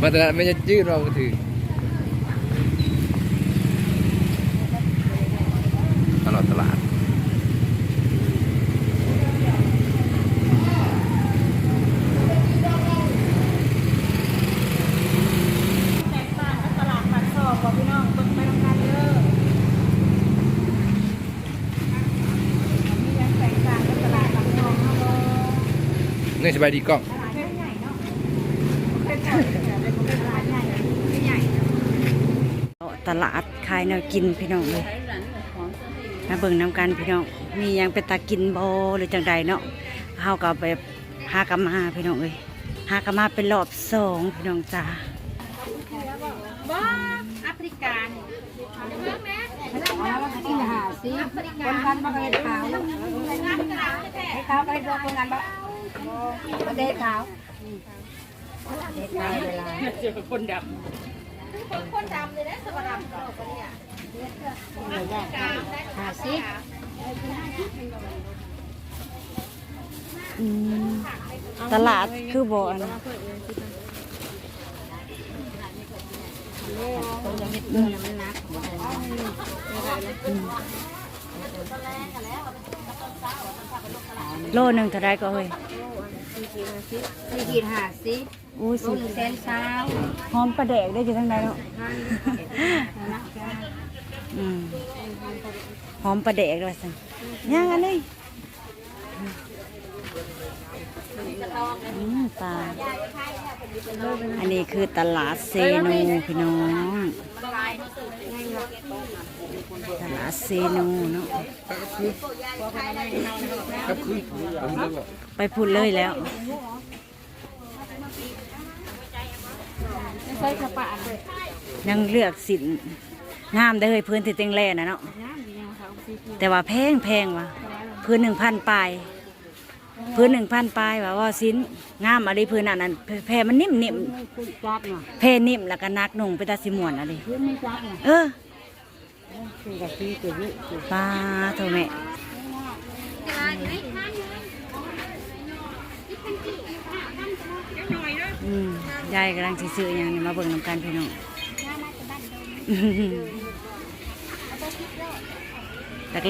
มาตลาดไม่จะจืดเราก็ถือตลอดตลาดแตกต่างกับตลาดผักสอบบ่พี่น้องเบิ่งไปทำงานเด้อมียังแตกต่างกับตลาดผักสอบาบ่เงื่อนสบายดีกล้อง ต่เป็นตลาดใหญ่ไม่ใหญ่นะตลาดขายแนวกินพี่น้องเลยมาเบิ่งน้ำกันพี่น้อง มีหยังเป็นตากินบ่หรือจังใดเนาะเฮาก็แบบหากะมาพี่น้องเอ้ยหากะมาเป็นรอบสองพี่น้องจ้าบ่แอฟริกานี่เบิ่งแม่เอาว่าสิหาสิคนกันบ่เคยขาวให้ขาวไปดูคนกันบ่ประเทศขาว ประเทศขาเวลาคนดคนดำเลยนะสวัสดีหาสิอืมตลาดคือบ่อนโลหนึ่งเท่าไรก็เฮ้ย สี่ขีดหาสิ อู้โลสิหนึ่งแสนเช้าหอมปลาแดกได้อยู่ทางใดเนาะอืมหอมปลาแดกด้วยสิย่างอันนี้อืมปลาอันนี้คือตลาดเซโนพี่น้องตลาดเซโนเนาะครับคือผมเลือกว่าไปพูดเลยแล้ว ใส่กระปะเลยยังเลือกสินงามได้อเลยพื้นที่เต็งแร่นะเนาะน้ำยังเขาสี่ขีดแต่ว่าแพงแพงว่ะพื้นหนึ่งพันปลายพื้นหนึ่งพันปลายว่าว่าสินงามอะไรพื้นอันนั้นแพแพมันนิ่มนิ่มไม่คุยจัดเนาะแพนิ่มแล้วก็นักนุ่งไปตาสิมวนอะไรคือไม่จัดเนาะเออคือกับที่ตัวนี้คือปลาโทแม่อืม ยายกำลังสิซื้ออย่างนี้มาเบิ่งน้ำกันพี่น้อง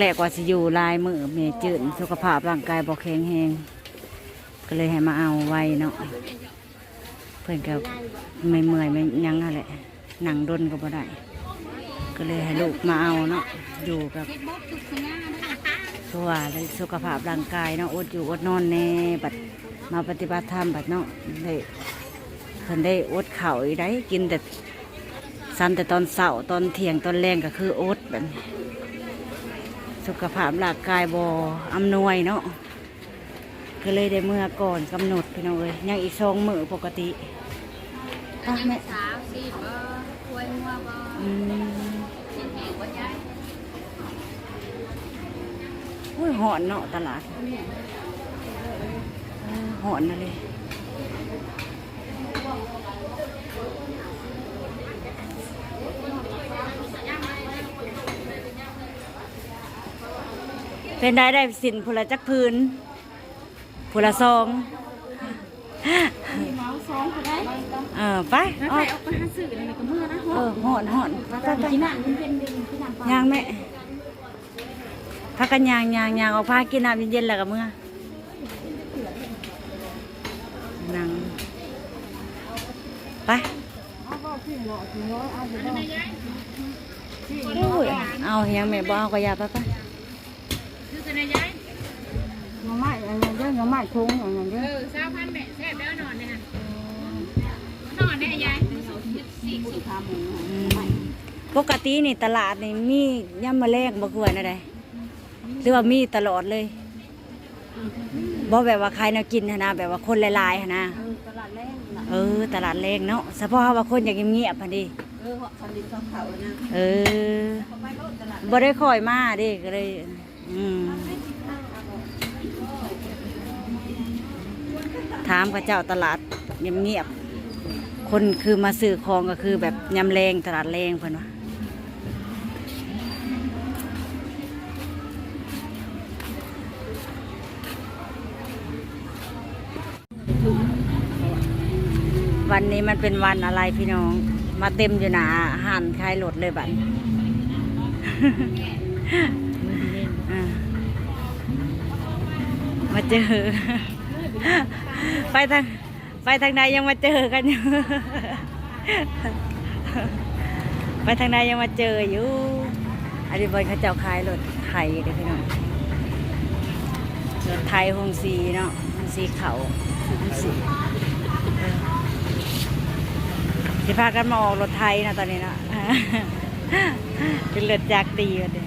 แรกว่าสิอยู่ลายมือเมจืดสุขภาพร่างกายบ่แข็งแรงก็เลยให้มาเอาไว้เนาะเพื่อนก็ไม่เมื่อยไม่ยังอะไรหนังดนก็บ่ได้ ก็เลยให้ลูกมาเอาเนาะอยู่กับตัวเลยสุขภาพร่างกายเนาะอดอยู่อดนอนแน่บัดมาปฏิบัติธรรมบัดเนาะได้เพิ่นได้อดเข่าวอีได้กินแต่ซ้ำแต่ตอนเสาร์ตอนเที่ยงตอนแรงก็คืออดแบบนี้สุขภาพร่างกายบออำนวยเนาะก็เลยได้เมื่อก่อนกำหนดพี่น้องเอ้ยยังอีกสองมือปกติอะแม่สาวสิบ่ควยมัวบ่อืมแห้งบ่ย้ายอุ้ยหอนเนาะตลาดเออหอนนะเลย เป็นได้ได้สินพละจักพื้นพละซองเมาสองก็ได้เออไปแล้วอใครอกเอาไปหาซื้อนี่ก็มื้อนะเออหอนหอนไปไปกินน้ำมันเป็นดินกินน้ำปลาย่างแม่พักกันยางยางยางเอาผ้ากินน้ำเย็นๆแล้วกับเมื่อนั่งไปโอ้ยเอาเฮียงแม่บ่เอาก็อยาไปไป ไม้อันนั้นเด้อหน่อไม้ทุ่งอันนั้นเอเด้ออสาวพันแม่แซ่บแล้วนอนเนี่ยนอนได้ยายสี่สิบอืมปกตินี่ตลาดนี่มีย่ำมะแรงบ่กวนอะไรหรือว่ามีตลอดเลยบ่แบบว่าใครแนวกินหั้นนะแบบว่าคนหลายๆหั้นนะตลาดแรงน่ะเออ ตลาดแรงเนาะเฉพาะว่าคนอยากเงียบๆพันดีเออคันดินเขาเขานะเออบ่ได้คอยมาเดิก็เลย อืม ถามกับเจ้าตลาดเงียบๆคนคือมาซื้อของก็คือแบบยำแรงตลาดแรงเพิ่อนว่าวันนี้มันเป็นวันอะไรพี่น้อง มาเต็มอยู่หนาหันคลายรถเลยบัดมาเจอ ไปทางไปทางใดยังมาเจอกันอยู่ ไปทางใดยังมาเจออยู่อันนี้บนเขาเจ้าขายรถไทยเด้อพี่น้องรถไทยหงสีเนาะหงสีเขาหงสีเออสิพากันมาออกรถไทยนะตอนนี้นะเป็นเลือดจากดีวันนี้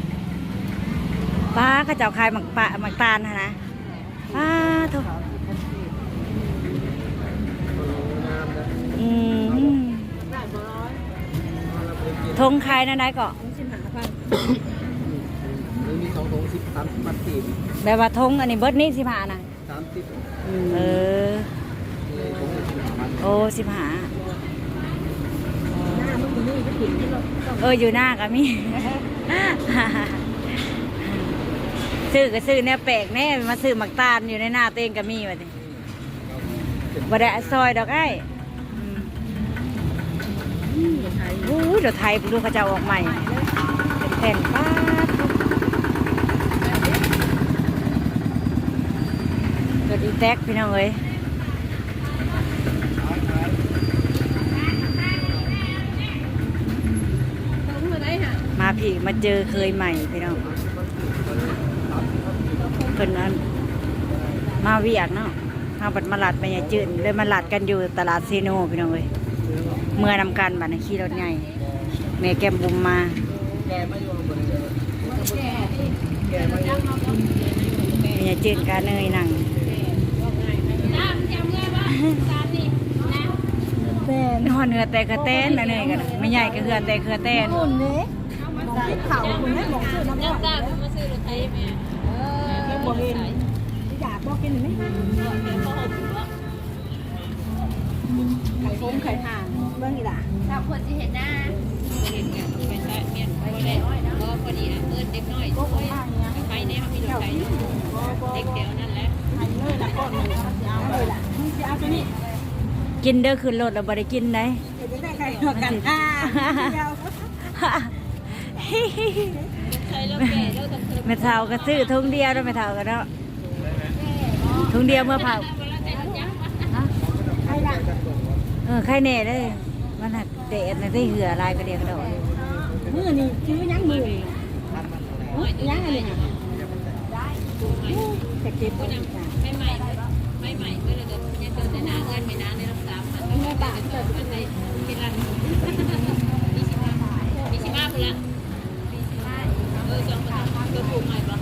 ป้าเขาเจ้าขายหมักปะหมักตาลนะนะป้าทุกอืม ทงขายนะนายก็มีสองถุงสิบสามสิบมัดสี่แบบว่าทงอันนี้เบิร์ดนี่สิบห้านะสามสิบเออ โอ้สิบห้าเอออยู่หน้าก็มีซื้อก็ซื้อเนี่ยแปลกแน่มาซื้อหมักตาลอยู่ในหน้าเต้งก็มีวะดิบ่ได้ซอยดอกไอ้ อู้ยเดี๋ยวไทยดูเขาจะออกใหม่ เป็นแผ่นป้าดเกิดอีแท็กพี่น้องเอ้ยมาพี่มาเจอเคยใหม่พี่น้องเพิ่นนั้นมาเวียกเนาะมาบัดมาลัดไปยายจืดเลยมาลัดกันอยู่ตลาดซีโนพี่น้องเอ้ย เมื่อนำกันบัดนี้ขี่รถใหญ่แม่แก้มบุมมาแม่ยจืดกาเนยนั่งนอนเนื้อแต่กระเต้นนะเนยกันไม่ใหญ่ก็เหือแต่เหือแต้นหุ่นเด้เขาคุณให้บอกซื้อน้ำร้อนมาซื้อรถไถแม่เออบอกเองอยากบอกกินไหม ไข่ฟงไข่ห่านเบื้องอีหล่ะถ้าคนที่เห็นหน้าเห็นกันเป็นได้เมียนบ่ได้เพราะพอดีอะเอิ้นเด็กน้อยก็ของบ้านเนี้ยไปเนี่ยเขามีรถไถอยู่เด็กแถวนั่นแหละไข่เลยละก้อนหนึ่งเอาเลยล่ะมึงจะเอาตัวนี้กินเด้อขึ้นรถแล้วบ่ได้กินได้จะได้ไข่หัวกันอ่าเดียวใช้แล้วแก่แล้วต้องเพิ่มแม่เฒ่าก็ซื้อทุงเดียวแล้วแม่เฒ่าก็เนาะทุงเดียวเมื่อเผา เวลาใส่รถยักษ์ ไข่ละ เออใครแน่เลยมันหักเดดนะได้เหือลายกระเดียกระโดดมือนี่ซื้อยังมือยังอะไรเนี่ยจะเก็บไว้จ้ะไม่ใหม่ไม่ใหม่ก็เลยจะเนี่ยเดินในนาเงินไม่นานในรักษาพันไม่บาทเกิดเป็นในเป็นรันมีสิบห้ามีสิบห้าคนละมีสิบห้าเออสองคนตัวถูกใหม่ปะ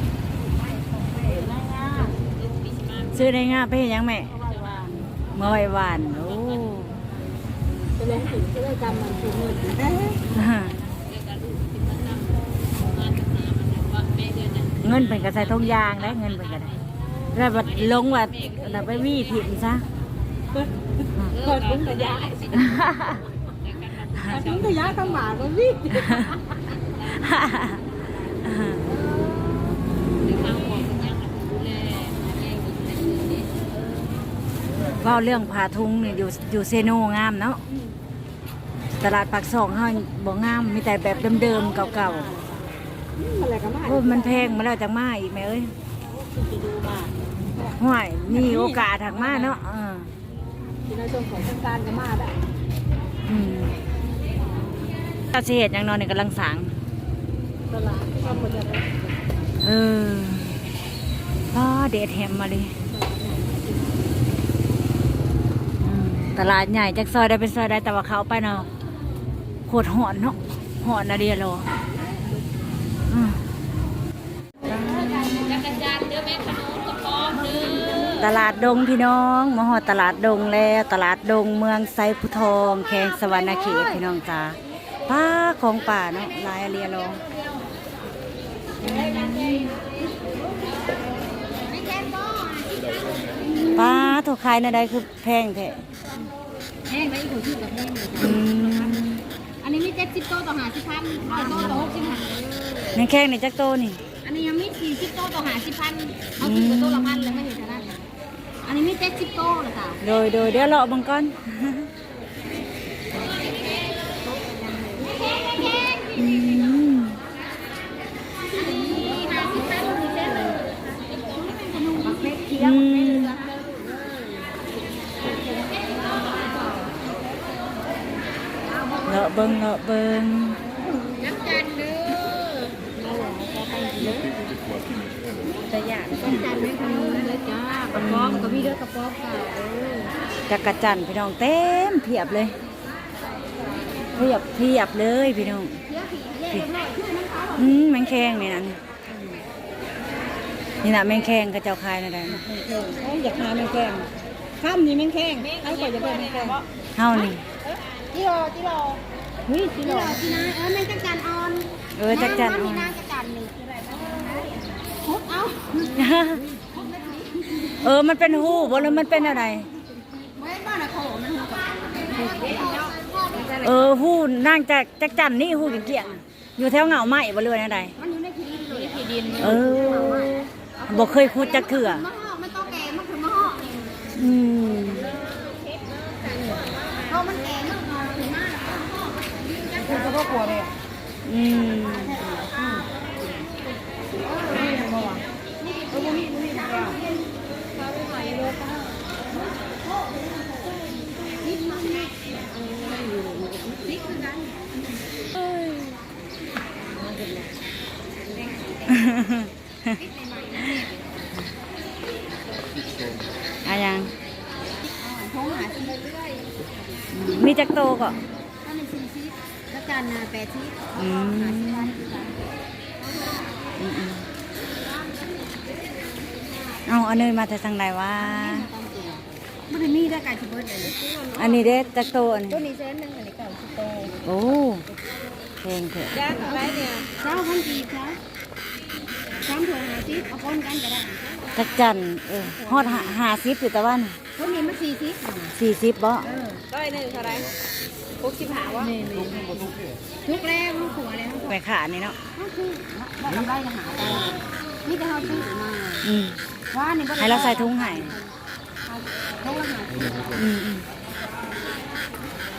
มีสิบห้าซื้อได้ง่ายไปเห็นยังแม่เมื่อไหวานโอ้จะเลยถึงจะเลยจำมันถูกเงินเอ๊ะเดียวกันที่มันนำงานกับน้ำมันว่าแม่เดือนน่ะเงินเป็นกระใส่ทงยางได้เงินเป็นกระไดแล้วบัดลงว่าเราไปวี่ถิ่มซะเออถุงกระยาสิถึงระยะข้างหมาก็วิ่ง ถึงทางหัวมันยังดูแลแย่งกินแต่คืนนี้ เว่าเรื่องผาทุงเนี่ยอยู่อยู่เซโนงามเนาะตลาดปากซองเฮาบ่งามมีแต่แบบเดิมๆเก่าอะไรก็มาๆโอ้มันแพงมาแล้วจังมาอีกไหมเอ้ยจะดูมาห่วยมีโอกาสทางมาเนาะเออที่ในช่วงของสงการก็มาได้อืมเจ้าสิเฮ็ดหยังนอนนี่กำลังสางตลาดก็ควรจะเออป้าเดดแฮมมาเลยอืม ตลาดใหญ่จากซอยได้เป็นซอยได้แต่ว่าเขาไปเนาะโคตรหอนเนาะหอนนะเดียโลกรอแม่ขนมกระป๋อมเด้อตลาดดงพี่น้องมหอดตลาดดงแล้วตลาดดงเมืองไซพุทองแขงสวรรณเขตพี่น้องจ้าป้าของป่าเนาะลายอะเรียโลป้าถูกขายในใดคือแพงแท้ แห้งแล้วอีกหัวชื่อกับแห้งเลยจ้ะอันนี้มีเจ็ดสิบโตต่อหาสิพันร้อโตต่อหกสิพันนางแข้งในจักโต้นี่ อันนี้ยังมีสี่สิบโตต่อหาสิพันเอาถึงกับโตละพันเลยไม่เห็นจะได้อันนี้มีเจ็ดสิบโตเหรือเปล่าโดยโดยเดี๋ยวเลาะบางก่อนอืมอันแห้าแห้ย งเลาะเบิงจะอยากต้องการไหมคะเลยจ้ากระป๋องก็มีเด้อกระป๋องค่ะเออจักรจันทร์พี่น้องเต็มเพียบเลยเพียบเพียบเลยพี่น้องอืมแมงแคงนี่นะนี่นี่นะแมงแคงกระเจ้าคายนะได้โอ้ยอยากหาแมงแคงข้ามนี่แมงแคงไอ้ก่อนจะได้แมงแคงเฮานี่จิโร่จิโร่ เฮ้ยจิโร่ที่นะเออมันจะจานออนเออจักรจันทร์มีนางจะจานหนึ่งพุดเอาเออมันเป็นหูบ่หรือมันเป็นอะไรไว้บ้านอะโถมันหัวกับเออหูนางจักจักจันนี่หูเกี่ยงๆอยู่แถวเหงาไหมบ่เรืออะไรมันอยู่ในที่ดินเลยที่ดินเออบ่เคยพูดจักเถื่อมะฮอกมันต้องแก่มันคือมะฮอกนี่อืม เพราะมันแก่มันงอถึงมาก คุณก็กลั วเลยอืมอะยังทงหาชิ้นเรื่อยมีจักโตก็ ๆถ้าเป็นชิ้นชิ้นแล้วจานนาแปดชิ้นอืม หาชิ้นละอืมอืมเอาอันนี้มาแต่ทางไหนวะมันมีได้ไก่ชิบเบิร์ดเลยอันนี้เด้จักโตอันตัวนี้นี้เส้นหนึ่งอันนี้เก่าชิโตโอ้เพลงเถอะย่างอะไรเนี่ยเจ้าพันกีบจ้าสามถั่วหาชิ้นเอาปนกันก็ได้จักจันเออฮอดหาสิบอยู่แต่ว่าตัวนี้มันสี่ชิ้นสี่สิบบ่ร้อยหนึ่งเท่าไร หกสิบห้าวะทุกแล้วลูกขัวแล้วไปขานี่เนาะก็คือว่าทำไรจะหาได้นี่จะเอาซื้อมาอืมว่านี่ให้เราใส่ถุงให้เขาละหาอืมอืม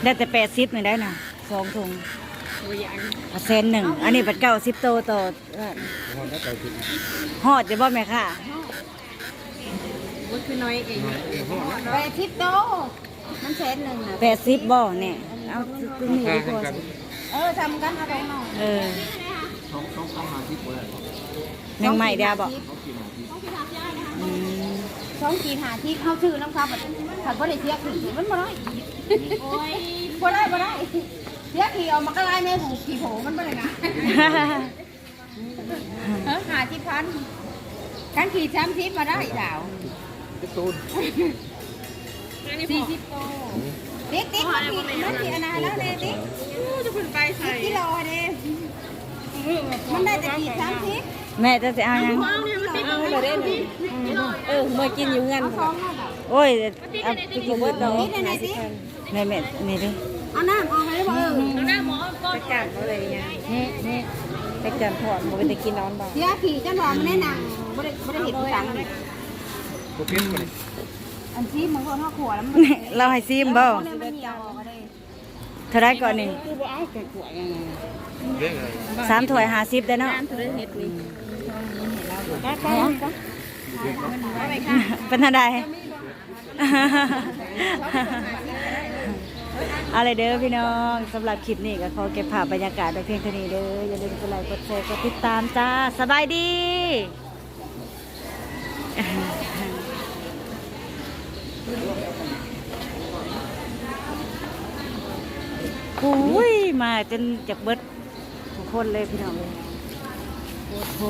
ได้แต่แปดสิบนี่ได้น่ะสองถุงเอาเซนหนึ่งอันนี้เป็นเก้าสิบโตต่อฮอดจะบ่แม่ค่ะมันคือน้อยเองแปดสิบโตมันเซนหนึ่งนะแปดสิบบ่เนี่ย เอาคือมีดีกว่าสิเออทำกันเอาตรงหน่อยเออสองสองสองหาสิบคนเลยแมงใหม่เดียวบ่อืมสองขีดหาที่เข้าชื่อน้ำครับผัดบ่ได้เสียขี่มันบ่ได้บ่ได้บ่ได้เสียขี่เอามากระไรแม่ผูขี่โผมันบ่ได้นะหาที่พันกันขี่สามสิบมาได้ดาวกระตูนสี่สิบโต ติ๊กติ๊กมันขี่มันขี่อันนั้นแล้วเลยติ๊กจะคุณไปใส่กิโลเด้มันได้แต่ขีดสามสิบแม่จะจะเอายังเอาเลยได้หนึ่งเออมากินอยู่เงินเอาสองมาแบบโอ้ยเอาไปกินเบิดเนาะนี่ไหนๆสิแม่แม่นี่ดิเอาน้ำออกให้ได้บ่เออหน้าหมอก็จันอะไรเงี้ยนี่นี่ไปจันถอดมันจะกินนอนบ่เสียขี่จังหวะมันแน่นังบ่ได้บ่ได้เห็นสังเลยตัวเพี้ยนมาเลย อันซีมันก็นอกขวดแล้วมันเราให้ซิมบ่มันเหี่ยวออกมาได้เท่าไรก่อนนี่คือบ่เอาแต่ขวดยังไงเรื่องอะไรสามถ้วยห้าสิบได้เนาะธุรกิจนี่ก็ก็ก็เป็นอะไรอะไรเด้อพี่น้องสำหรับคลิปนี้ก็ขอเก็บภาพบรรยากาศไว้เพียงเท่านี้เด้ออย่าลืมกดไลค์กดแชร์กดติดตามจ้าสบายดี โอ้ย มาจนจากเบิดทุกคนเลยพี่น้องเลยโอ้โห